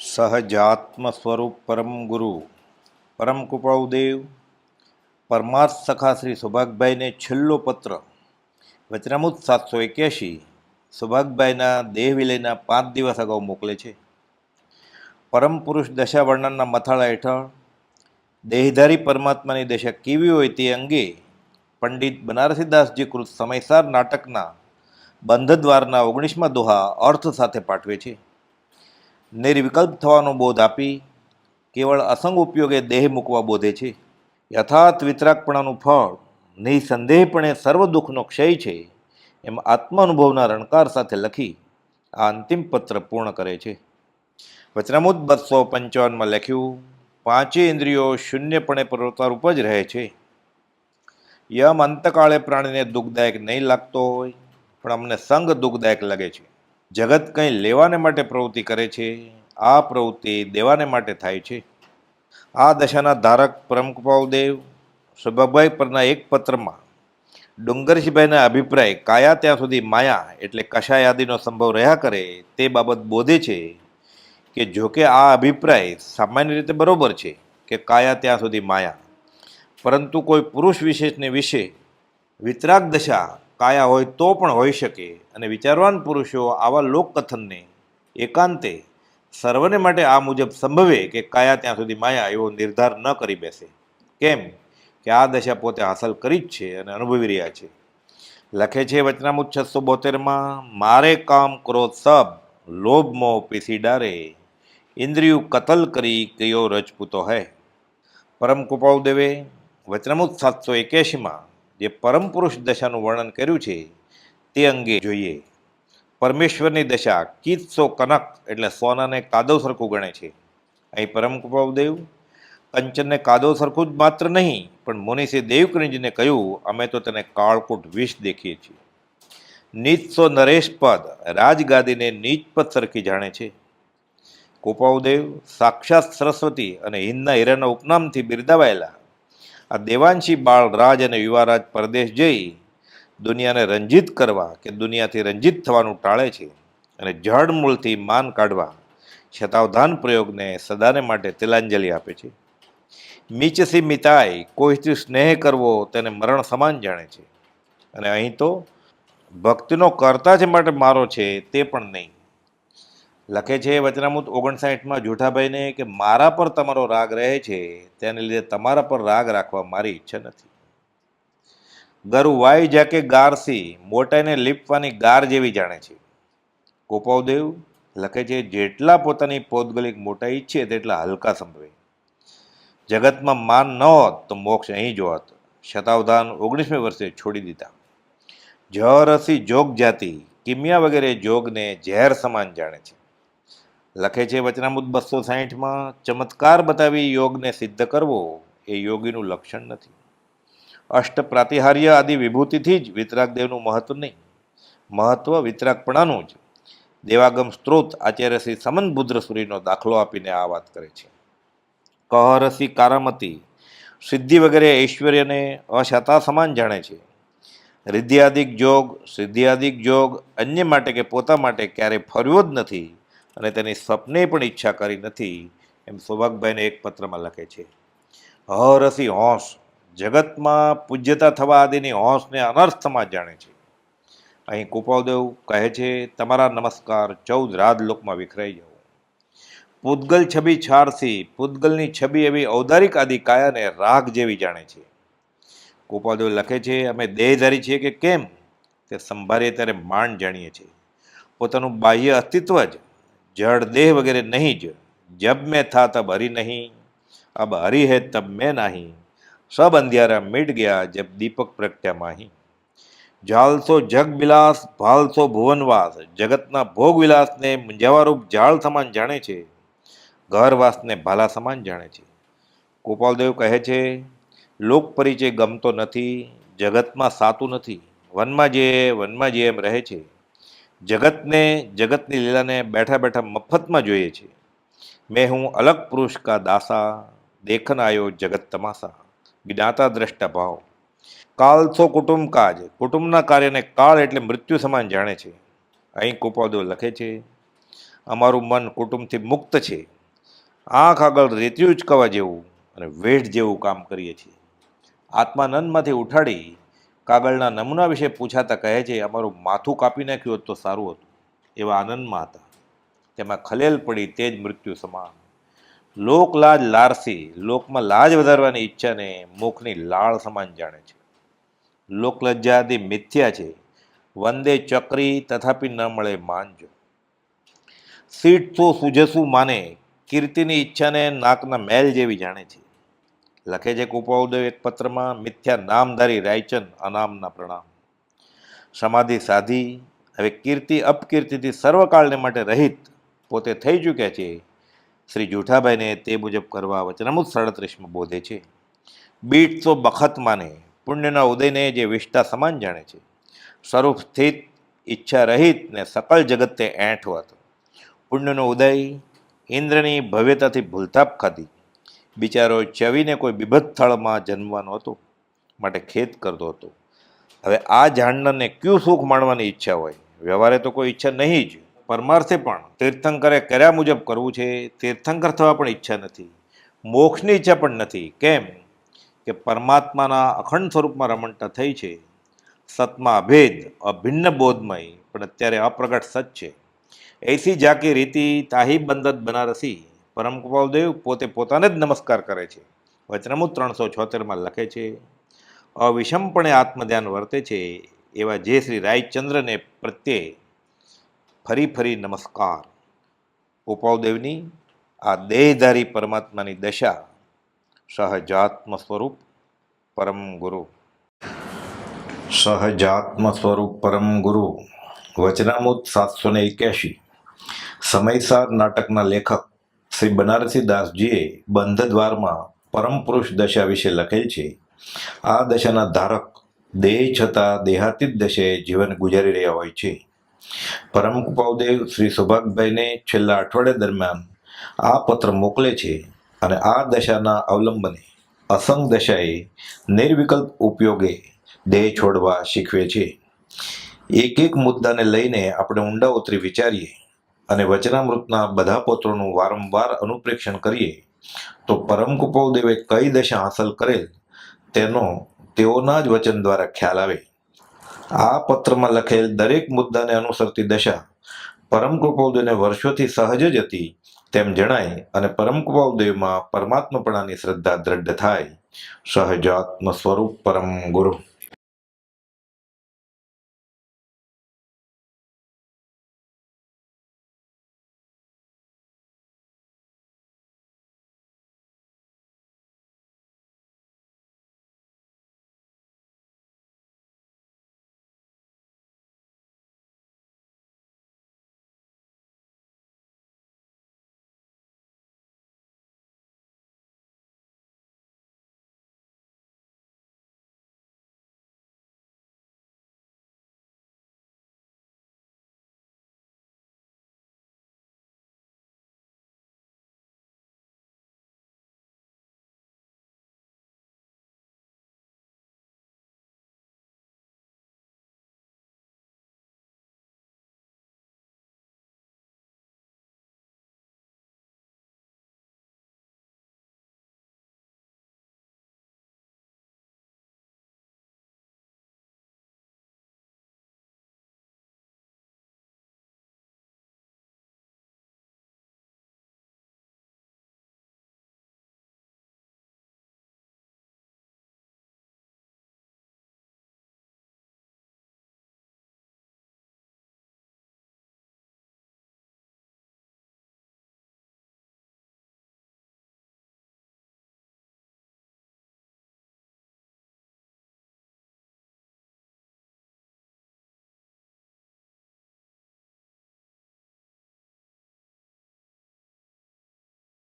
સહજાત્મ સ્વરૂપ પરમ ગુરુ પરમ કૃપાળુદેવ પરમાર્થ સખા શ્રી સૌભાગભાઈને છેલ્લો પત્ર વચનામૃત સાતસો એક્યાસી સૌભાગભાઈના દેહ વિલયના પાંચ દિવસ અગાઉ મોકલે છે પરમ પુરુષ દશા વર્ણનના મથાળા હેઠળ દેહધારી પરમાત્માની દશા કેવી હોય તે અંગે પંડિત બનારસીદાસજી કૃત સમયસાર નાટકના બંધ દ્વારના ઓગણીસમાં દોહા અર્થ સાથે પાઠવે છે નિર્વિકલ્પ થવાનો બોધ આપી કેવળ અસંગ ઉપયોગે દેહ મૂકવા બોધે છે. યથાર્થ વિતરાગપણાનું ફળ, નિસંદેહપણે સર્વ દુઃખનો ક્ષય છે, એમ આત્માનુભવના રણકાર સાથે લખી આ અંતિમ પત્ર પૂર્ણ કરે છે. વચનામુદ બસો પંચાવનમાં લખ્યું, પાંચે ઇન્દ્રિયો શૂન્યપણે પ્રવૃત્તારૂપ જ રહે છે. યમ અંતકાળે પ્રાણીને દુઃખદાયક નહીં લાગતો હોય, પણ અમને સંગ દુઃખદાયક લાગે છે. જગત કંઈ લેવાને માટે પ્રવૃત્તિ કરે છે? આ પ્રવૃત્તિ દેવાને માટે થાય છે. આ દશાના ધારક પરમકૃપાદેવ સુભાભાઈ પરના એક પત્રમાં ડુંગરશીભાઈના અભિપ્રાય, કાયા ત્યાં સુધી માયા? એટલે કશાય યાદીનો સંભવ રહ્યા કરે તે બાબત બોધે છે કે જોકે આ અભિપ્રાય સામાન્ય રીતે બરોબર છે કે કાયા ત્યાં સુધી માયા. પરંતુ કોઈ પુરુષ વિશેષને વિશે વિતરાગ દશા કાયા હોય તો પણ હોઈ શકે. અને વિચારવાન પુરુષો આવા લોકકથનને એકાંતે સર્વને માટે આ મુજબ સંભવે કે કાયા ત્યાં સુધી માયા એવો નિર્ધાર ન કરી બેસે. કેમ કે આ દશા પોતે હાંસલ કરી જ છે અને અનુભવી રહ્યા છે. લખે છે વચનામુત છસો બોતેરમાં, મારે કામ ક્રોધ સબ લોભ મોહ પીસી ડારે. ઇન્દ્રિયું કતલ કરી કયો રજપૂતો હૈ? પરમ કૃપાળુદેવે વચનામૃત સાતસો એક્યાસીમાં જે પરમ પુરુષ દશાનું વર્ણન કર્યું છે, તે અંગે જોઈએ. પરમેશ્વરની દશા કીત સો કનક એટલે સોનાને કાદવ સરખું ગણે છે. અહીં પરમ કૃપાદેવ કંચનને કાદવ સરખું જ માત્ર નહીં, પણ મુનિષે દેવકૃંજને કહ્યું, અમે તો તેને કાળકૂટ વિષ દેખીએ છીએ. નીચ સો નરેશ પદ રાજગાદીને નીચ પદ સરખી જાણે છે. કૃપાદેવ સાક્ષાત સરસ્વતી અને હિંદના હીરાના ઉપનામથી બિરદાવાયેલા આ દેવાંશી બાળ રાજ અને યુવારાજ પરદેશ જઈ દુનિયાને રંજિત કરવા કે દુનિયાથી રંજિત થવાનું ટાળે છે અને જળમૂળથી માન કાઢવા શતાવધાન પ્રયોગને સદાને માટે તિલાંજલિ આપે છે. મીચસી મિતાય કોઈથી સ્નેહ કરવો તેને મરણ સમાન જાણે છે. અને અહીં તો ભક્તિનો કરતા જ માટે મારો છે તે પણ નહીં. લખે છે વચનામૃત ઓગણસાઠમાં, જૂઠાભાઈને કે મારા પર તમારો રાગ રહે છે, તેને લીધે તમારા પર રાગ રાખવા મારી ઈચ્છા નથી. ગરુ વાય જાકે ગારસી મોટાઈને લીપવાની ગાર જેવી જાણે છે. કોપાવદેવ લખે છે, જેટલા પોતાની પૌદગલિક મોટા ઈચ્છે, તેટલા હલકા સંભવે. જગતમાં માન ન હોત, તો મોક્ષ અહીં જ હોત. શતાવધાન ઓગણીસમી વર્ષે છોડી દીધા. જરસી જોગ જાતિ, કિમિયા વગેરે જોગને ઝેર સમાન જાણે છે. લખે છે વચનામુદ બસો સાહીઠમાં, ચમત્કાર બતાવી યોગને સિદ્ધ કરવો એ યોગીનું લક્ષણ નથી. અષ્ટ પ્રાતિહાર્ય આદિ વિભૂતિથી જ વિતરાગદેવનું મહત્વ નહીં. મહત્વ વિતરાગપણાનું જ. દેવાગમ સ્ત્રોત આચાર્ય શ્રી સમન બુદ્રસુરીનો દાખલો આપીને આ વાત કરે છે. કહરસી કારામતી. સિદ્ધિ વગેરે ઐશ્વર્યને અશાતા સમાન જાણે છે. રિદ્ધિયાદિક જોગ, સિદ્ધિયાદિક જોગ અન્ય માટે કે પોતા માટે ક્યારેય ફર્યો જ નથી. અને તેની સ્વપ્ને પણ ઈચ્છા કરી નથી, એમ સૌભાગભાઈને એક પત્રમાં લખે છે હરસી હોંશ જગતમાં પૂજ્યતા થવા આદિની હોંશને અનર્થમાં જાણે છે. અહીં કુપાવદેવ કહે છે, તમારા નમસ્કાર ચૌદ રાજલોકમાં વિખરાઈ જવું. પૂતગલ છબી છારસી, પૂતગલની છબી એવી ઔદારિક આદિ કાયાને રાગ જેવી જાણે છે. કૃપાદેવ લખે છે, અમે દેહધારી છીએ કે કેમ? તે સંભાળીએ ત્યારે માંડ જાણીએ છીએ. પોતાનું બાહ્ય અસ્તિત્વ જ જડ દેહ વગેરે નહીં જ. જબ મેં થા તબ હરી નહીં. અબ હરી હૈ તબ મેં નહીં. સબ અંધિયારા મિટ ગયા જબ દીપક પ્રગટ્યા માહી. જાલસો જગ વિલાસ ભાલસો ભુવનવાસ જગતના ભોગ વિલાસને મૂંઝાવારૂપ જાળ સમાન જાણે છે. ઘરવાસને ભાલા સમાન જાણે છે. ગોપાલદેવ કહે છે, લોક પરિચય ગમતો નથી. જગતમાં સાતું નથી. વનમાં જે વનમાં જે એમ રહે છે. જગતને, જગતની લીલાને બેઠા બેઠા મફતમાં જોઈએ છીએ મેં હું અલગ પુરુષ કા દાસા દેખન આયો જગત તમાસા, જ્ઞાતા દ્રષ્ટા ભાવ. કાલ સો કુટુંબ કાજ, કુટુંબના કાર્યને કાળ એટલે મૃત્યુ સમાન જાણે છે. અહીં કુપાદો લખે છે, અમારું મન કુટુંબથી મુક્ત છે. આંખ આગળ રેતિયું ઉચકાવા જેવું અને વેઢ જેવું કામ કરીએ છીએ. આત્માનંદમાંથી ઉઠાડી કાગળના નમૂના વિશે પૂછાતા કહે છે, અમારું માથું કાપી નાખ્યું હોત તો સારું હતું. એવા આનંદમાં હતા. તેમાં ખલેલ પડી તે જ મૃત્યુ સમાન. લોક લાજ લારસી, લોકમાં લાજ વધારવાની ઈચ્છાને મુખની લાળ સમાન જાણે છે. લોકલજ્જાથી મિથ્યા છે. વંદે ચક્રી તથાપી ન મળે માનજો સીટ તો સુજસું માને, કીર્તિની ઈચ્છાને નાકના મેલ જેવી જાણે છે. લખે છે કુપાઉદેવ એક પત્રમાં, મિથ્યા નામધારી રાયચંદ અનામના પ્રણામ. સમાધિ સાધી, હવે કીર્તિ અપકીર્તિથી સર્વકાળને માટે રહિત પોતે થઈ ચૂક્યા છે. શ્રી જૂઠાભાઈને તે મુજબ કરવા વચનામૃત સાડત્રીસમાં બોધે છે. બીટ તો બખત માને, પુણ્યના ઉદયને જે વિષ્ટા સમાન જાણે છે. સ્વરૂપ સ્થિત, ઈચ્છા રહિત ને સકલ જગતે એંઠવત પુણ્યનો ઉદય ઇન્દ્રની ભવ્યતાથી ભૂલતાપ ખાધી. બિચારો ચવીને કોઈ બિભત્થળમાં જન્મવાનો હતો, માટે ખેદ કરતો હતો. હવે આ જાણનારને ક્યું સુખ માણવાની ઈચ્છા હોય? વ્યવહારે તો કોઈ ઈચ્છા નહીં જ. પરમાર્થે પણ તીર્થંકરે કર્યા મુજબ કરવું છે, તીર્થંકર થવા પણ ઈચ્છા નથી. મોક્ષની ઈચ્છા પણ નથી. કેમ? કે પરમાત્માના અખંડ સ્વરૂપમાં રમણતા થઈ છે. સતમાં અભેદ, અભિન્ન બોધમય, પણ અત્યારે અપ્રગટ સત છે. એસી જાકી રીતિ તાહી બંદત બનારસી. પરમ કૃપાલદેવ પોતે પોતાને જ નમસ્કાર કરે છે. વચનામૃત ત્રણસો છોતેરમાં લખે છે અવિષમપણે આત્મધ્યાન વર્તે છે, એવા જે શ્રી રાયચંદ્રને પ્રત્યે ફરી ફરી નમસ્કાર. કૃપાલદેવની આ દેહધારી પરમાત્માની દશા સહજાત્મ સ્વરૂપ પરમ ગુરુ. સહજાત્મ સ્વરૂપ પરમ ગુરુ વચનામૃત સાતસો ને એક્યાસી સમયસાર નાટકના લેખક શ્રી બનારસી દાસજીએ બંધ દ્વારમાં પરમ પુરુષ દશા વિશે લખેલ છે. આ દશાના ધારક દેહ છતાં દેહાતીત દશે જીવન ગુજારી રહ્યા હોય છે. પરમ કૃપાદેવ શ્રી સૌભાગભાઈને છેલ્લા અઠવાડિયા દરમિયાન આ પત્ર મોકલે છે અને આ દશાના અવલંબને અસંગ દશાએ નિર્વિકલ્પ ઉપયોગે દેહ છોડવા શીખવે છે. એક એક મુદ્દાને લઈને આપણે ઊંડા ઉતરી વિચારીએ અને વચનામૃતના બધા પત્રોનું વારંવાર અનુપ્રેક્ષણ કરીએ, તો પરમ કૃપાદેવે કઈ દશા હાંસલ કરેલ તેનો તેઓના જ વચન દ્વારા ખ્યાલ આવે. આ પત્રમાં લખેલ દરેક મુદ્દાને અનુસરતી દશા પરમ કૃપાદેવને વર્ષોથી સહજ જ હતી તેમ જણાય અને પરમ કૃપાદેવમાં પરમાત્મપણાની શ્રદ્ધા દ્રઢ થાય. સહજાત્મ સ્વરૂપ પરમ ગુરુ.